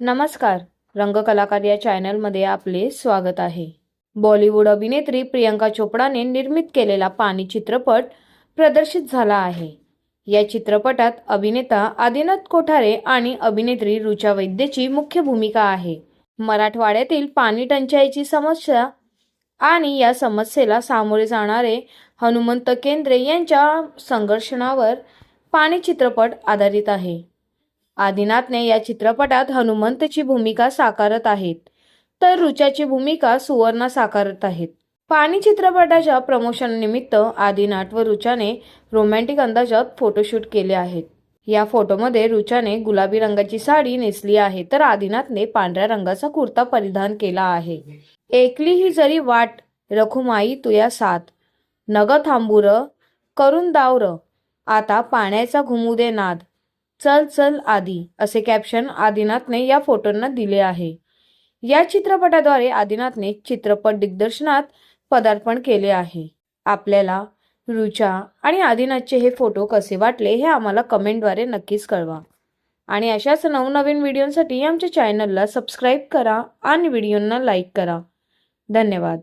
नमस्कार. रंगकलाकार या चॅनलमध्ये आपले स्वागत आहे. बॉलिवूड अभिनेत्री प्रियंका चोपडाने निर्मित केलेला पाणी चित्रपट प्रदर्शित झाला आहे. या चित्रपटात अभिनेता आदिनाथ कोठारे आणि अभिनेत्री रुचा वैद्यची मुख्य भूमिका आहे. मराठवाड्यातील पाणी टंचाईची समस्या आणि या समस्येला सामोरे जाणारे हनुमंत केंद्रे यांच्या संघर्षणावर पाणी चित्रपट आधारित आहे. आदिनाथने या चित्रपटात हनुमंतची भूमिका साकारत आहेत. तर रुचाची भूमिका सुवर्णा साकारत आहेत. पाणी चित्रपटाच्या प्रमोशन निमित्त आदिनाथ व रुचाने रोमॅन्टिक अंदाजात फोटोशूट केले आहेत. या फोटोमध्ये रुचाने गुलाबी रंगाची साडी नेसली आहे तर आदिनाथने पांढऱ्या रंगाचा कुर्ता परिधान केला आहे. एकली ही जरी वाट रखुमाई तुया साथ. नग थांबूर करून दावर. आता पाण्याचा घुमू दे नाद. चल चल आदी असे कॅप्शन आदिनाथने या फोटोंना दिले आहे. या चित्रपटाद्वारे आदिनाथने चित्रपट दिग्दर्शनात पदार्पण केले आहे. आपल्याला रुचा आणि आदिनाथचे हे फोटो कसे वाटले हे आम्हाला कमेंटद्वारे नक्कीच कळवा. आणि अशाच नवनवीन व्हिडिओसाठी आमच्या चॅनलला सबस्क्राईब करा आणि व्हिडिओंना लाईक करा. धन्यवाद.